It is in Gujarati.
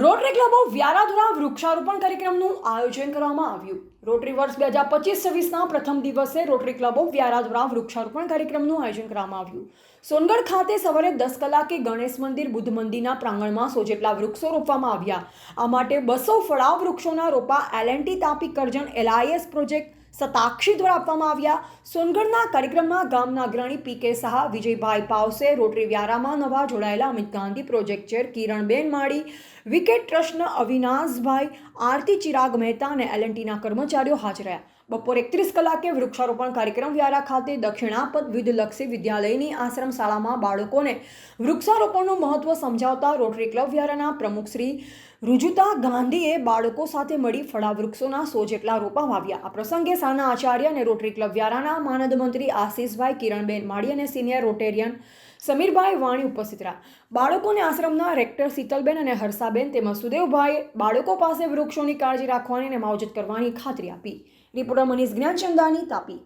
રોટરી ક્લબ ઓફ વ્યારા વૃક્ષારોપણ કાર્યક્રમનું આયોજન કરવામાં આવ્યું. રોટરી વર્ષ બે હજાર પચીસ છવ્વીસના પ્રથમ દિવસે રોટરી ક્લબ ઓફ વ્યારા વૃક્ષારોપણ કાર્યક્રમનું આયોજન કરવામાં આવ્યું. સોનગઢ ખાતે સવારે દસ કલાકે ગણેશ મંદિર, બુદ્ધ મંદિરના પ્રાંગણમાં સો જેટલા વૃક્ષો રોપવામાં આવ્યા. આ માટે બસો ફળાવ વૃક્ષોના રોપા L and T Tapi Karjan LIS project સતાક્ષી દ્વારા આપવામાં આવ્યા. સોનગઢના કાર્યક્રમમાં ગામના અગ્રણી P K Shah, Vijaybhai પાવસે, Rotary વ્યારામાં નવા જોડાયેલા અમિત ગાંધી, પ્રોજેક્ટ ચેર કિરણબેન માળી, વિકેટ ટ્રસ્ટના અવિનાશભાઈ, આરતી ચિરાગ મહેતા અને એલએનટીના કર્મચારીઓ હાજર રહ્યા. બપોર એકત્રીસ કલાકે વૃક્ષારોપણ કાર્યક્રમ વ્યારા ખાતે દક્ષિણાપદ વિધલક્ષી વિદ્યાલયની આશ્રમ શાળામાં બાળકોને વૃક્ષારોપણનું મહત્વ સમજાવતા રોટરી ક્લબ વ્યારાના પ્રમુખ શ્રી રુજુતા ગાંધીએ બાળકો સાથે મળી ફળા વૃક્ષોના સો જેટલા રોપા વાવ્યા. આ પ્રસંગે સાના આચાર્ય અને રોટરી ક્લબ વ્યારાના માનદ મંત્રી આશીષભાઈ કિરણબેન માળી અને સિનિયર રોટેરિયન સમીરભાઈ વાણી ઉપસ્થિત રહ્યા. બાળકોને આશ્રમના રેક્ટર શીતલબેન અને હર્ષાબેન તેમજ સુદેવભાઈ બાળકો પાસે વૃક્ષોની કાળજી રાખવાની અને માવજત કરવાની ખાતરી આપી. રિપોર્ટર મનીષ જ્ઞાનચંદાની તાપી.